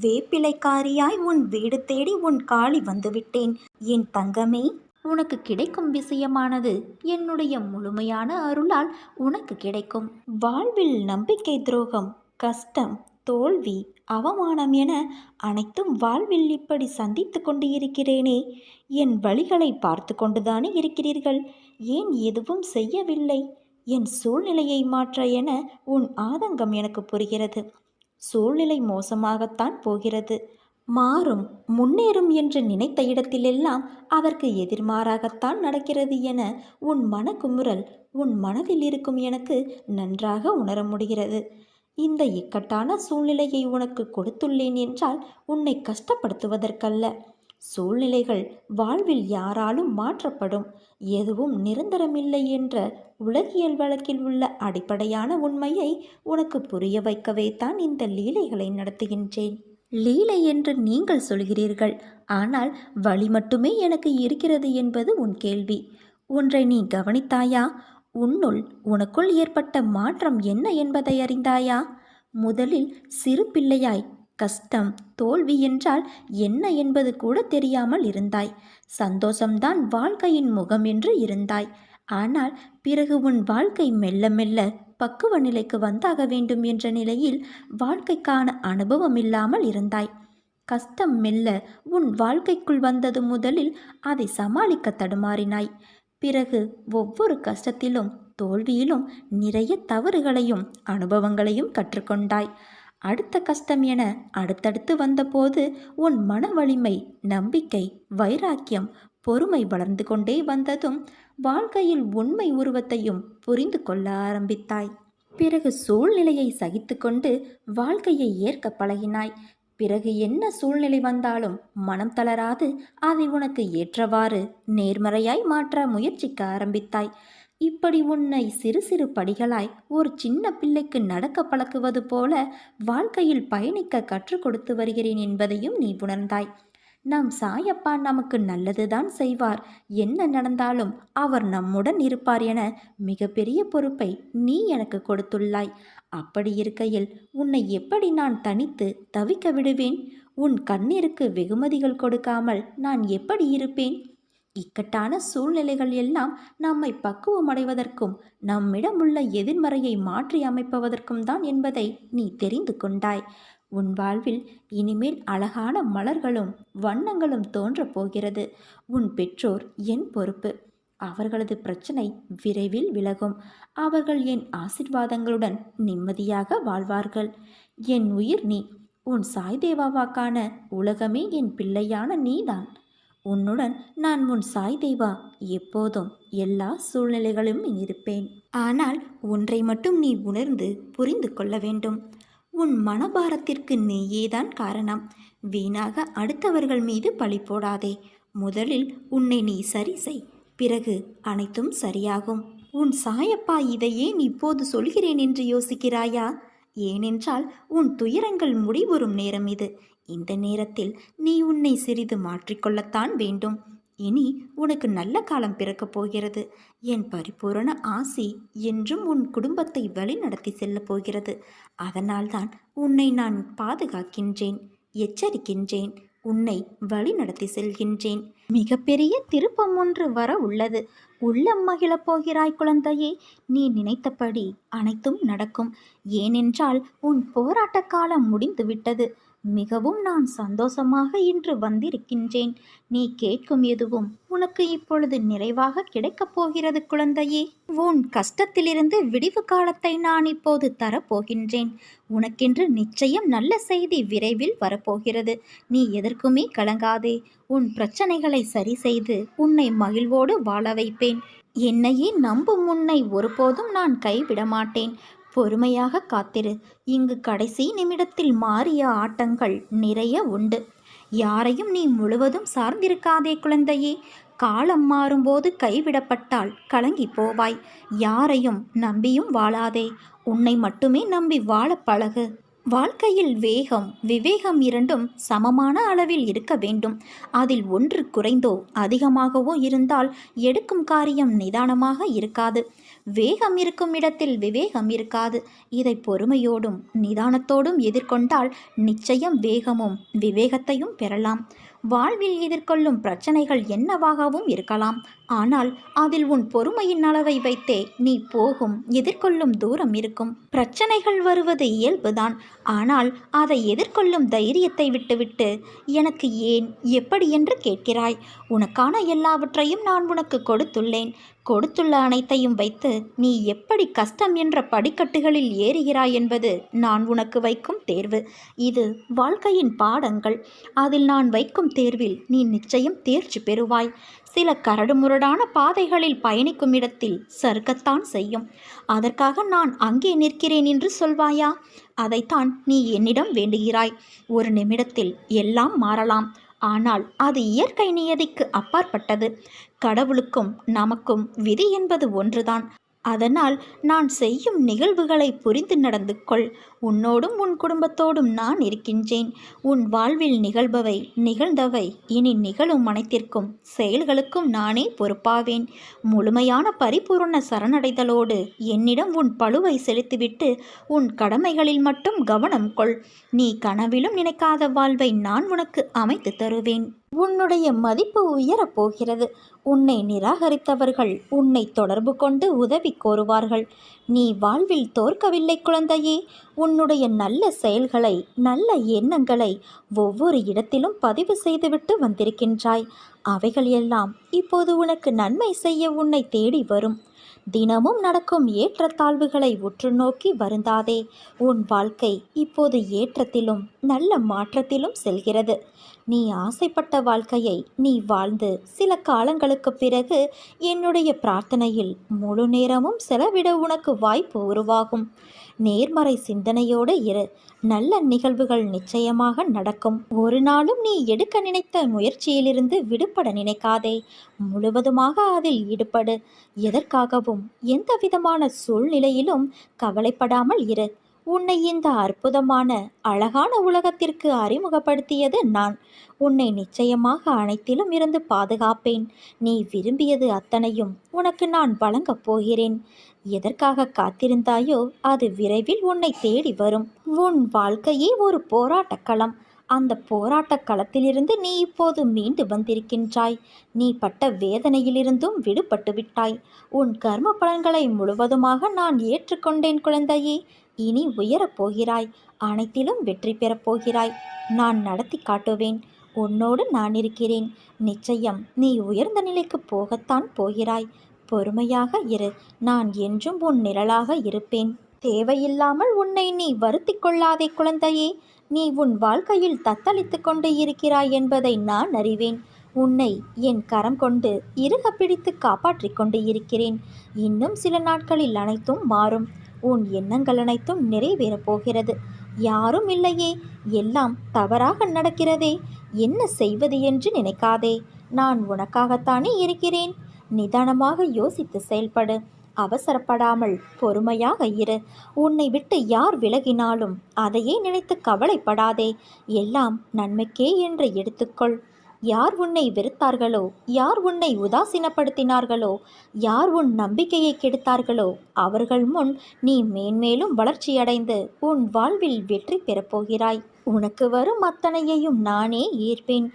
வேப்பிலைக்காரியாய் உன் வீடு தேடி உன் காளி வந்துவிட்டேன். என் தங்கமே உனக்கு கிடைக்கும் விஷயமானது என்னுடைய முழுமையான அருளால் உனக்கு கிடைக்கும். வாழ்வில் நம்பிக்கை துரோகம் கஷ்டம் தோல்வி அவமானம் என அனைத்தும் வாழ்வில் இப்படி சந்தித்து கொண்டு இருக்கிறேனே என் வழிகளை பார்த்து கொண்டுதானே இருக்கிறீர்கள். ஏன் எதுவும் செய்யவில்லை? என் சூழ்நிலையை மாற்ற என உன் ஆதங்கம் எனக்கு புரிகிறது. சூழ்நிலை மோசமாகத்தான் போகிறது. மாறும் முன்னேறும் என்று நினைத்த இடத்திலெல்லாம் அதற்கு எதிர்மாறாகத்தான் நடக்கிறது என உன் மனக்குமுறல் உன் மனதில் இருக்கும் எனக்கு நன்றாக உணர முடிகிறது. இந்த இக்கட்டான சூழ்நிலையை உனக்கு கொடுத்துள்ளேன் என்றால் உன்னை கஷ்டப்படுத்துவதற்கல்ல. சூழ்நிலைகள் வாழ்வில் யாராலும் மாற்றப்படும். எதுவும் நிரந்தரமில்லை என்ற உலகியல் வழக்கில் உள்ள அடிப்படையான உண்மையை உனக்கு புரிய வைக்கவே தான் இந்த லீலைகளை நடத்துகின்றேன். லீலை என்று நீங்கள் சொல்கிறீர்கள். ஆனால் வழி மட்டுமே எனக்கு இருக்கிறது என்பது உன் கேள்வி. ஒன்றை நீ கவனித்தாயா? உன்னுள் உனக்குள் ஏற்பட்ட மாற்றம் என்ன என்பதை அறிந்தாயா? முதலில் சிறு பிள்ளையாய் கஷ்டம் தோல்வி என்றால் என்ன என்பது கூட தெரியாமல் இருந்தாய். சந்தோஷம்தான் வாழ்க்கையின் முகம் என்று இருந்தாய். ஆனால் பிறகு உன் வாழ்க்கை மெல்ல மெல்ல பக்குவ நிலைக்கு வந்தாக வேண்டும் என்ற நிலையில் வாழ்க்கைக்கான அனுபவம் இல்லாமல் இருந்தாய். கஷ்டம் மெல்ல உன் வாழ்க்கைக்குள் வந்தது முதலில் அதை சமாளிக்க தடுமாறினாய். பிறகு ஒவ்வொரு கஷ்டத்திலும் தோல்வியிலும் நிறைய தவறுகளையும் அனுபவங்களையும் கற்றுக்கொண்டாய். அடுத்த கஷ்டம் என அடுத்தடுத்து வந்தபோது உன் மன வலிமை நம்பிக்கை வைராக்கியம் பொறுமை வளர்ந்து கொண்டே வந்ததும் வாழ்க்கையில் உண்மை உருவத்தையும் புரிந்து கொள்ள ஆரம்பித்தாய். பிறகு சூழ்நிலையை சகித்துக்கொண்டு வாழ்க்கையை ஏற்க பழகினாய். பிறகு என்ன சூழ்நிலை வந்தாலும் மனம் தளராது அதை உனக்கு ஏற்றவாறு நேர்மறையாய் மாற்ற முயற்சிக்க ஆரம்பித்தாய். இப்படி உன்னை சிறு சிறு படிகளாய் ஒரு சின்ன பிள்ளைக்கு நடக்க பழக்குவது போல வாழ்க்கையில் பயணிக்க கற்றுக் கொடுத்து வருகிறேன் என்பதையும் நீ உணர்ந்தாய். நம் சாயப்பா நமக்கு நல்லதுதான் செய்வார். என்ன நடந்தாலும் அவர் நம்முடன் இருப்பார் என மிகப்பெரிய பொறுப்பை நீ எனக்கு கொடுத்துள்ளாய். அப்படி இருக்கையில் உன்னை எப்படி நான் தனித்து தவிக்க விடுவேன்? உன் கண்ணீருக்கு வெகுமதிகள் கொடுக்காமல் நான் எப்படி இருப்பேன்? இக்கட்டான சூழ்நிலைகள் எல்லாம் நம்மை பக்குவமடைவதற்கும் நம்மிடம் உள்ள எதிர்மறையை மாற்றி அமைப்பதற்கும் தான் என்பதை நீ தெரிந்து கொண்டாய். உன் வாழ்வில் இனிமேல் அழகான மலர்களும் வண்ணங்களும் தோன்றப் போகிறது. உன் பெற்றோர் என் பொறுப்பு. அவர்களது பிரச்சனை விரைவில் விலகும். அவர்கள் என் ஆசிர்வாதங்களுடன் நிம்மதியாக வாழ்வார்கள். என் உயிர் நீ. உன் சாய்தேவாவாக்கான உலகமே என் பிள்ளையான நீதான். உன்னுடன் நான் உன் சாய் தெய்வா எப்போதும் எல்லா சூழ்நிலைகளும் இருப்பேன். ஆனால் ஒன்றை மட்டும் நீ உணர்ந்து புரிந்து கொள்ள வேண்டும். உன் மனபாரத்திற்கு நீயேதான் காரணம். வீணாக அடுத்தவர்கள் மீது பழி போடாதே. முதலில் உன்னை நீ சரி செய். பிறகு அனைத்தும் சரியாகும். உன் சாயப்பா இதையே நீ இப்போது சொல்கிறேன் என்று யோசிக்கிறாயா? ஏனென்றால் உன் துயரங்கள் முடிவுறும் நேரம் இது. இந்த நேரத்தில் நீ உன்னை சிறிது மாற்றிக்கொள்ளத்தான் வேண்டும். இனி உனக்கு நல்ல காலம் பிறக்கப் போகிறது. என் பரிபூரண ஆசி என்றும் உன் குடும்பத்தை வழிநடத்தி செல்லப் போகிறது. அதனால்தான் உன்னை நான் பாதுகாக்கின்றேன் எச்சரிக்கின்றேன் உன்னை வழிநடத்தி செல்கின்றேன். மிகப்பெரிய திருப்பம் ஒன்று வர உள்ளது. உள்ளம் மகிழப் போகிறாய் குழந்தையே. நீ நினைத்தபடி அனைத்தும் நடக்கும். ஏனென்றால் உன் போராட்ட காலம் முடிந்துவிட்டது. மிகவும் நான் சந்தோஷமாக இன்று வந்திருக்கின்றேன். நீ கேட்கும் எதுவும் உனக்கு இப்பொழுது நிறைவாக கிடைக்கப் போகிறது குழந்தையே. உன் கஷ்டத்திலிருந்து விடிவு காலத்தை நான் இப்போது தரப்போகின்றேன். உனக்கென்று நிச்சயம் நல்ல செய்தி விரைவில் வரப்போகிறது. நீ எதற்குமே கலங்காதே. உன் பிரச்சனைகளை சரி செய்து உன்னை மகிழ்வோடு வாழ வைப்பேன். என்னையே நம்பும் உன்னை ஒருபோதும் நான் கைவிட மாட்டேன் பொறுமையாக காத்திரு. இங்கு கடைசி நிமிடத்தில் மாறிய ஆட்டங்கள் நிறைய உண்டு. யாரையும் நீ முழுவதும் சார்ந்திருக்காதே குழந்தையே. காலம் மாறும்போது கைவிடப்பட்டால் கலங்கி போவாய். யாரையும் நம்பியும் வாழாதே. உன்னை மட்டுமே நம்பி வாழ பழகு. வாழ்க்கையில் வேகம் விவேகம் இரண்டும் சமமான அளவில் இருக்க வேண்டும். அதில் ஒன்று குறைந்தோ அதிகமாகவோ இருந்தால் எடுக்கும் காரியம் நிதானமாக இருக்காது. வேகம் இருக்கும் இடத்தில் விவேகம் இருக்காது. இதை பொறுமையோடும் நிதானத்தோடும் எதிர்கொண்டால் நிச்சயம் வேகமும் விவேகத்தையும் பெறலாம். வாழ்வில் எதிர்கொள்ளும் பிரச்சனைகள் என்னவாகவும் இருக்கலாம். ஆனால் அதில் உன் பொறுமையின் அளவை வைத்தே நீ போகும் எதிர்கொள்ளும் தூரம் இருக்கும். பிரச்சனைகள் வருவது இயல்புதான். ஆனால் அதை எதிர்கொள்ளும் தைரியத்தை விட்டுவிட்டு எனக்கு ஏன் எப்படி என்று கேட்கிறாய். உனக்கான எல்லாவற்றையும் நான் உனக்கு கொடுத்துள்ளேன். கொடுத்துள்ள அனைத்தையும் வைத்து நீ எப்படி கஷ்டம் என்ற படிக்கட்டுகளில் ஏறுகிறாய் என்பது நான் உனக்கு வைக்கும் தேர்வு. இது வாழ்க்கையின் பாடங்கள். அதில் நான் வைக்கும் தேர்வில் நீ நிச்சயம் தேர்ச்சி பெறுவாய். சில கரடுமுரடான பாதைகளில் பயணிக்கும் இடத்தில் சறுக்கத்தான் செய்யும். அதற்காக நான் அங்கே நிற்கிறேன் என்று சொல்வாயா? அதைத்தான் நீ என்னிடம் வேண்டுகிறாய். ஒரு நிமிடத்தில் எல்லாம் மாறலாம். ஆனால் அது இயற்கை நியதிக்கு அப்பாற்பட்டது. கடவுளுக்கும் நமக்கும் விதி என்பது ஒன்றுதான். அதனால் நான் செய்யும் நிகழ்வுகளை புரிந்து நடந்து கொள். உன்னோடும் உன் குடும்பத்தோடும் நான் இருக்கின்றேன். உன் வாழ்வில் நிகழ்பவை நிகழ்ந்தவை. இனி நிகழும் அனைத்திற்கும் செயல்களுக்கும் நானே பொறுப்பாவேன். முழுமையான பரிபூர்ண சரணடைதலோடு என்னிடம் உன் பழுவை செலுத்திவிட்டு உன் கடமைகளில் மட்டும் கவனம் கொள். நீ கனவிலும் நினைக்காத வாழ்வை நான் உனக்கு அமைத்து தருவேன். உன்னுடைய மதிப்பு உயரப் போகிறது. உன்னை நிராகரித்தவர்கள் உன்னை தொடர்பு கொண்டு உதவி கோருவார்கள். நீ வாழ்வில் தோற்கவில்லை குழந்தையே. உன்னுடைய நல்ல செயல்களை நல்ல எண்ணங்களை ஒவ்வொரு இடத்திலும் பதிவு செய்துவிட்டு வந்திருக்கின்றாய். அவைகள் எல்லாம் இப்போது உனக்கு நன்மை செய்ய உன்னை தேடி வரும். தினமும் நடக்கும் ஏற்றத்தாழ்வுகளை உற்று நோக்கி வருந்தாதே. உன் வாழ்க்கை இப்போது ஏற்றத்திலும் நல்ல மாற்றத்திலும் செல்கிறது. நீ ஆசைப்பட்ட வாழ்க்கையை நீ வாழ்ந்து சில காலங்களுக்கு பிறகு என்னுடைய பிரார்த்தனையில் முழு நேரமும் செலவிட உனக்கு வாய்ப்பு உருவாகும். நேர்மறை சிந்தனையோடு இரு. நல்ல நிகழ்வுகள் நிச்சயமாக நடக்கும். ஒரு நாளும் நீ எடுக்க நினைத்த முயற்சியிலிருந்து விடுபட நினைக்காதே. முழுவதுமாக அதில் ஈடுபடு. எதற்காகவும் எந்த விதமான சூழ்நிலையிலும் கவலைப்படாமல் இரு. உன்னை இந்த அற்புதமான அழகான உலகத்திற்கு அறிமுகப்படுத்தியது நான். உன்னை நிச்சயமாக அனைத்திலும் இருந்து பாதுகாப்பேன். நீ விரும்பியது அத்தனையும் உனக்கு நான் வழங்கப் போகிறேன். எதற்காக காத்திருந்தாயோ அது விரைவில் உன்னை தேடி வரும். உன் வாழ்க்கையே ஒரு போராட்டக் களம். அந்த போராட்டக் களத்திலிருந்து நீ இப்போது மீண்டு வந்திருக்கின்றாய். நீ பட்ட வேதனையிலிருந்தும் விடுபட்டு விட்டாய். உன் கர்ம பலன்களை முழுவதுமாக நான் ஏற்றுக்கொண்டேன் குழந்தையே. இனி உயரப் போகிறாய். அனைத்திலும் வெற்றி பெறப் போகிறாய். நான் நடத்தி காட்டுவேன். உன்னோடு நான் இருக்கிறேன். நிச்சயம் நீ உயர்ந்த நிலைக்கு போகத்தான் போகிறாய். பொறுமையாக இரு. நான் என்றும் உன் நிழலாக இருப்பேன். தேவையில்லாமல் உன்னை நீ வருத்தி கொள்ளாதே குழந்தையே. நீ உன் வாழ்க்கையில் தத்தளித்து கொண்டு இருக்கிறாய் என்பதை நான் அறிவேன். உன்னை என் கரம் கொண்டு இறுக பிடித்து காப்பாற்றிக் கொண்டு இருக்கிறேன். இன்னும் சில நாட்களில் அனைத்தும் மாறும். உன் எண்ணங்கள் அனைத்தும் நிறைவேறப் போகிறது. யாரும் இல்லையே. எல்லாம் தவறாக நடக்கிறதே. என்ன செய்வது என்று நினைக்காதே. நான் உனக்காகத்தானே இருக்கிறேன். நிதானமாக யோசித்து செயல்படு. அவசரப்படாமல் பொறுமையாக இரு. உன்னை விட்டு யார் விலகினாலும் அதையே நினைத்து கவலைப்படாதே. எல்லாம் நன்மைக்கே என்று எடுத்துக்கொள். யார் உன்னை வெறுத்தார்களோ யார் உன்னை உதாசீனப்படுத்தினார்களோ யார் உன் நம்பிக்கையை கெடுத்தார்களோ அவர்கள் முன் நீ மேன்மேலும் வளர்ச்சியடைந்து உன் வாழ்வில் வெற்றி பெறப்போகிறாய் உனக்கு வரும் அத்தனையையும் நானே ஏற்பேன்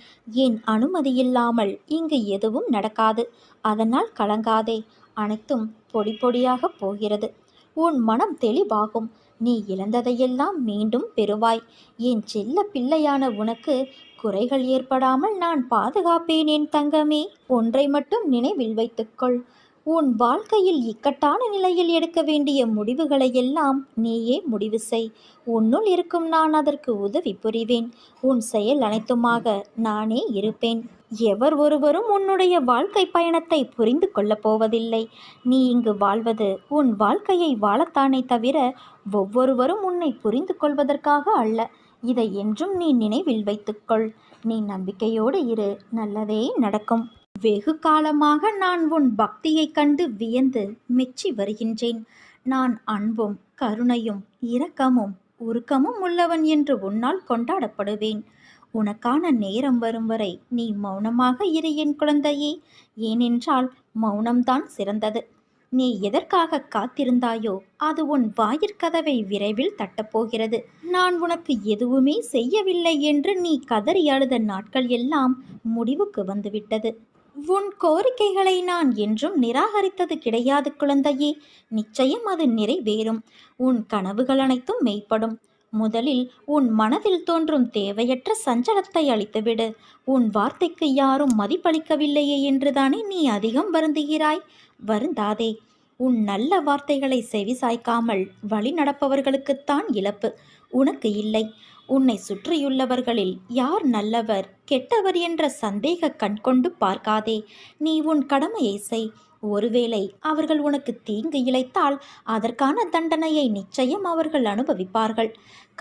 என் அனுமதியில்லாமல் இங்கு எதுவும் நடக்காது. அதனால் கலங்காதே. அனைத்தும் பொடி பொடியாக போகிறது. உன் மனம் தெளிவாகும். நீ இழந்ததையெல்லாம் மீண்டும் பெறுவாய். என் செல்ல பிள்ளையான உனக்கு குறைகள் ஏற்படாமல் நான் பாதுகாப்பேன் என் தங்கமே. ஒன்றை மட்டும் நினைவில் வைத்துக்கொள். உன் வாழ்க்கையில் இக்கட்டான நிலையில் எடுக்க வேண்டிய முடிவுகளை எல்லாம் நீயே முடிவு செய். உன்னுள் இருக்கும் நான் அதற்கு உதவி புரிவேன். உன் செயல் அனைத்துமாக நானே இருப்பேன். எவர் ஒருவரும் உன்னுடைய வாழ்க்கை பயணத்தை புரிந்து கொள்ளப் போவதில்லை. நீ இங்கு வாழ்வது உன் வாழ்க்கையை வாழத்தானே தவிர ஒவ்வொருவரும் உன்னை புரிந்து கொள்வதற்காக அல்ல. இதை என்றும் நீ நினைவில் வைத்துக்கொள். நீ நம்பிக்கையோடு இரு. நல்லதே நடக்கும். வெகு காலமாக நான் உன் பக்தியைக் கண்டு வியந்து மெச்சி வருகின்றேன். நான் அன்பும் கருணையும் இரக்கமும் உருக்கமும் உள்ளவன் என்று உன்னால் கொண்டாடப்படுவேன். உனக்கான நேரம் வரும் வரை நீ மௌனமாக இரு என் குழந்தையே. ஏனென்றால் மௌனம்தான் சிறந்தது. நீ எதற்காக காத்திருந்தாயோ அது உன் வாயிற்கதவை விரைவில் தட்டப்போகிறது. நான் உனக்கு எதுவுமே செய்யவில்லை என்று நீ கதறி அழுத நாட்கள் எல்லாம் முடிவுக்கு வந்துவிட்டது. உன் கோரிக்கைகளை நான் என்றும் நிராகரித்தது கிடையாது குழந்தையே. நிச்சயம் அது நிறைவேறும். உன் கனவுகள் அனைத்தும் மெய்ப்படும். முதலில் உன் மனதில் தோன்றும் தேவையற்ற சஞ்சலத்தை அளித்துவிடு உன் வார்த்தைக்கு யாரும் மதிப்பளிக்கவில்லையே என்றுதானே நீ அதிகம் வருந்துகிறாய்? வருந்தாதே. உன் நல்ல வார்த்தைகளை செவிசாய்க்காமல் வழி நடப்பவர்களுக்குத்தான் இழப்பு. உனக்கு இல்லை. உன்னை சுற்றியுள்ளவர்களில் யார் நல்லவர் கெட்டவர் என்ற சந்தேக கண் கொண்டு பார்க்காதே. நீ உன் கடமையை செய். ஒருவேளை அவர்கள் உனக்கு தீங்கு இழைத்தால் அதற்கான தண்டனையை நிச்சயம் அவர்கள் அனுபவிப்பார்கள்.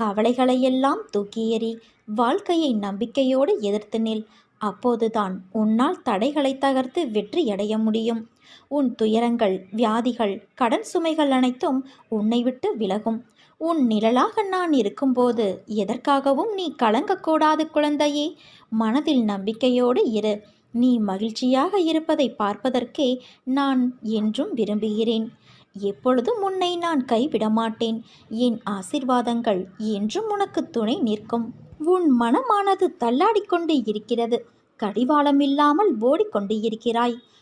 கவலைகளையெல்லாம் தூக்கி எறி வாழ்க்கையை நம்பிக்கையோடு எதிர்த்து நில். அப்போதுதான் உன்னால் தடைகளை தகர்த்து வெற்றியடைய முடியும். உன் துயரங்கள் வியாதிகள் கடன் சுமைகள் அனைத்தும் உன்னை விட்டு விலகும். உன் நிழலாக நான் இருக்கும்போது எதற்காகவும் நீ கலங்கக்கூடாது குழந்தையே. மனதில் நம்பிக்கையோடு இரு. நீ மகிழ்ச்சியாக இருப்பதை பார்ப்பதற்கே நான் என்றும் விரும்புகிறேன். எப்பொழுதும் உன்னை நான் கைவிட மாட்டேன் என் ஆசிர்வாதங்கள் என்றும் உனக்கு துணை நிற்கும். உன் மனமானது தள்ளாடிக்கொண்டு இருக்கிறது. கடிவாளம் இல்லாமல் ஓடிக்கொண்டு இருக்கிறாய்.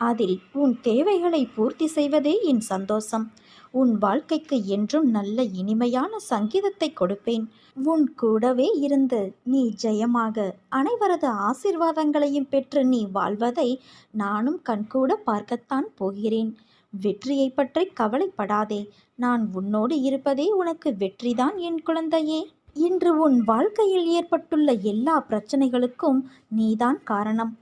அதில் உன் தேவைகளை பூர்த்தி செய்வதே என் சந்தோஷம். உன் வாழ்க்கைக்கு என்றும் நல்ல இனிமையான சங்கீதத்தை கொடுப்பேன். உன் கூடவே இருந்து நீ ஜெயமாக அனைவரது ஆசிர்வாதங்களையும் பெற்று நீ வாழ்வதை நானும் கண்கூட பார்க்கத்தான் போகிறேன். வெற்றியை பற்றி கவலைப்படாதே. நான் உன்னோடு இருப்பதே உனக்கு வெற்றிதான் என் குழந்தையே. இன்று உன் வாழ்க்கையில் ஏற்பட்டுள்ள எல்லா பிரச்சனைகளுக்கும் நீதான் காரணம்.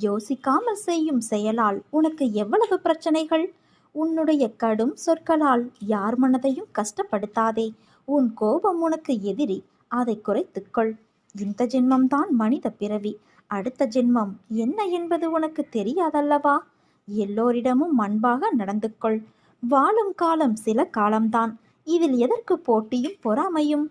யோசிக்காமல் செய்யும் செயலால் உனக்கு எவ்வளவு பிரச்சனைகள்? உன்னுடைய கடும் சொற்களால் யார் மனதையும் கஷ்டப்படுத்தாதே. உன் கோபம் உனக்கு எதிரி அதை குறைத்துக்கொள் இந்த ஜென்மம்தான் மனித பிறவி. அடுத்த ஜென்மம் என்ன என்பது உனக்கு தெரியாதல்லவா? எல்லோரிடமும் அன்பாக நடந்து கொள். வாழும் காலம் சில காலம்தான். இதில் எதற்கு போட்டியும் பொறாமையும்?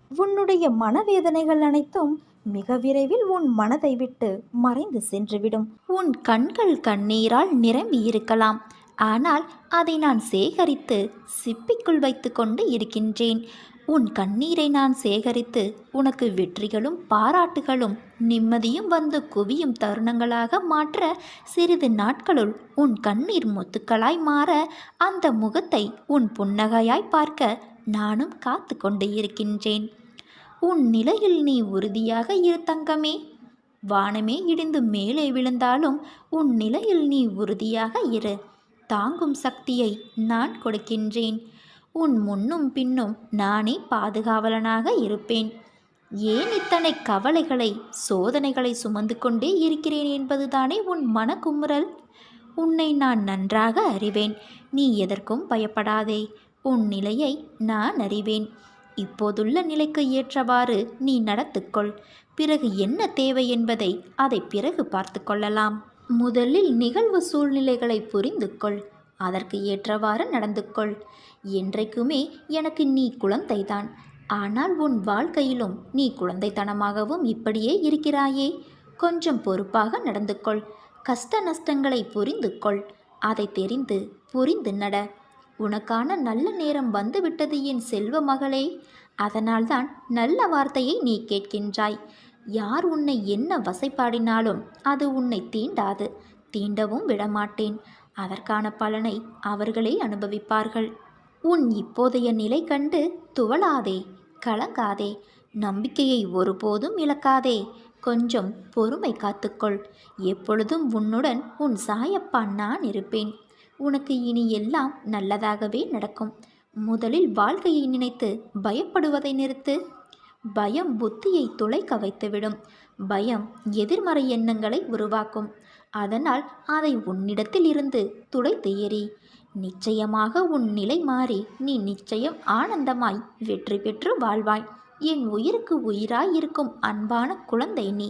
உன்னுடைய மனவேதனைகள் அனைத்தும் மிக விரைவில் உன் மனதை விட்டு மறைந்து சென்றுவிடும். உன் கண்கள் கண்ணீரால் நிரம்பி இருக்கலாம். ஆனால் அதை நான் சேகரித்து சிப்பிக்குள் வைத்துக்கொண்டு இருக்கின்றேன். உன் கண்ணீரை நான் சேகரித்து உனக்கு வெற்றிகளும் பாராட்டுகளும் நிம்மதியும் வந்து குவியும் தருணங்களாக மாற்ற சிறிது நாட்களுள் உன் கண்ணீர் முத்துக்களாய் மாற அந்த முகத்தை உன் புன்னகையாய் பார்க்க நானும் காத்து கொண்டு இருக்கின்றேன். உன் நிலையில் நீ உறுதியாக இரு தங்கமே. வானமே இடிந்து மேலே விழுந்தாலும் உன் நிலையில் நீ உறுதியாக இரு. தாங்கும் சக்தியை நான் கொடுக்கின்றேன். உன் முன்னும் பின்னும் நானே பாதுகாவலனாக இருப்பேன். ஏன் இத்தனை கவலைகளை சோதனைகளை சுமந்து கொண்டே இருக்கிறேன் என்பதுதானே உன் மனக்குமுறல்? உன்னை நான் நன்றாக அறிவேன். நீ எதற்கும் பயப்படாதே. உன் நிலையை நான் அறிவேன். இப்போதுள்ள நிலைக்கு ஏற்றவாறு நீ நடத்துக்கொள். பிறகு என்ன தேவை என்பதை அதை பிறகு பார்த்து கொள்ளலாம். முதலில் நிகழ்வு சூழ்நிலைகளை புரிந்து கொள். அதற்கு ஏற்றவாறு நடந்து கொள். என்றைக்குமே எனக்கு நீ குழந்தைதான். ஆனால் உன் வாழ்க்கையிலும் நீ குழந்தைத்தனமாகவும் இப்படியே இருக்கிறாயே. கொஞ்சம் பொறுப்பாக நடந்து கொள். கஷ்ட நஷ்டங்களை புரிந்து கொள். அதை தெரிந்து புரிந்து நட. உனக்கான நல்ல நேரம் வந்துவிட்டது என் செல்வ மகளே. அதனால்தான் நல்ல வார்த்தையை நீ கேட்கின்றாய். யார் உன்னை என்ன வசைப்பாடினாலும் அது உன்னை தீண்டாது. தீண்டவும் விடமாட்டேன். அதற்கான பலனை அவர்களே அனுபவிப்பார்கள். உன் இப்போதைய நிலை கண்டு துவளாதே கலங்காதே. நம்பிக்கையை ஒருபோதும் இழக்காதே. கொஞ்சம் பொறுமை காத்துக்கொள். எப்பொழுதும் உன்னுடன் உன் சாயப்பா நான் இருப்பேன். உனக்கு இனி எல்லாம் நல்லதாகவே நடக்கும். முதலில் வாழ்க்கையை நினைத்து பயப்படுவதை நிறுத்து. பயம் புத்தியை துளைக்க வைத்துவிடும். பயம் எதிர்மறை எண்ணங்களை உருவாக்கும். அதனால் அதை உன்னிடத்தில் இருந்து துடைத்து எறி. நிச்சயமாக உன் நிலை மாறி நீ நிச்சயம் ஆனந்தமாய் வெற்றி பெற்று வாழ்வாய். என் உயிருக்கு உயிராய் இருக்கும் அன்பான குழந்தை நீ.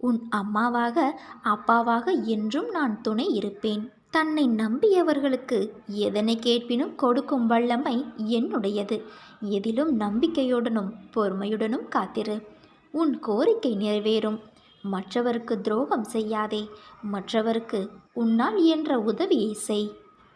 உன் அம்மாவாக அப்பாவாக என்றும் நான் துணை இருப்பேன். தன்னை நம்பியவர்களுக்கு எதனை கேட்பினும் கொடுக்கும் வல்லமை என்னுடையது. எதிலும் நம்பிக்கையுடனும் பொறுமையுடனும் காத்திரு. உன் கோரிக்கை நிறைவேறும். மற்றவருக்கு துரோகம் செய்யாதே. மற்றவருக்கு உன்னால் இயன்ற உதவியை செய்.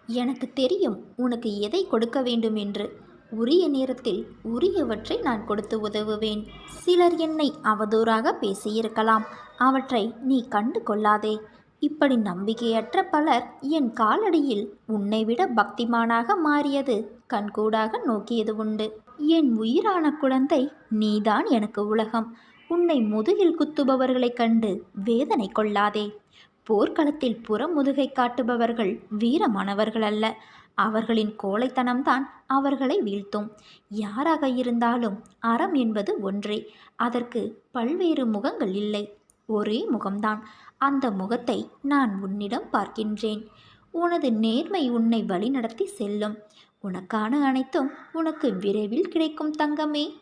எனக்கு தெரியும் உனக்கு எதை கொடுக்க வேண்டும் என்று. உரிய நேரத்தில் உரியவற்றை நான் கொடுத்து உதவுவேன். சிலர் என்னை அவதூறாக பேசியிருக்கலாம். அவற்றை நீ கண்டு கொள்ளாதே இப்படி நம்பிக்கையற்ற பலர் என் காலடியில் உன்னை விட பக்திமானாக மாறியது கண்கூடாக நோக்கியது உண்டு. என் உயிரான குழந்தை நீதான் எனக்கு உலகம். உன்னை முதுகில் குத்துபவர்களைக் கண்டு வேதனை கொள்ளாதே. போர்க்களத்தில் புறமுதுகை காட்டுபவர்கள் வீரமானவர்கள் அல்ல. அவர்களின் கோழைத்தனம்தான் அவர்களை வீழ்த்தும். யாராக இருந்தாலும் அறம் என்பது ஒன்றே. அதற்கு பல்வேறு முகங்கள் இல்லை. ஒரே முகம்தான். அந்த முகத்தை நான் உன்னிடம் பார்க்கின்றேன். உனது நேர்மை உன்னை வழிநடத்தி செல்லும். உனக்கான அனைத்தும் உனக்கு விரைவில் கிடைக்கும் தங்கமே.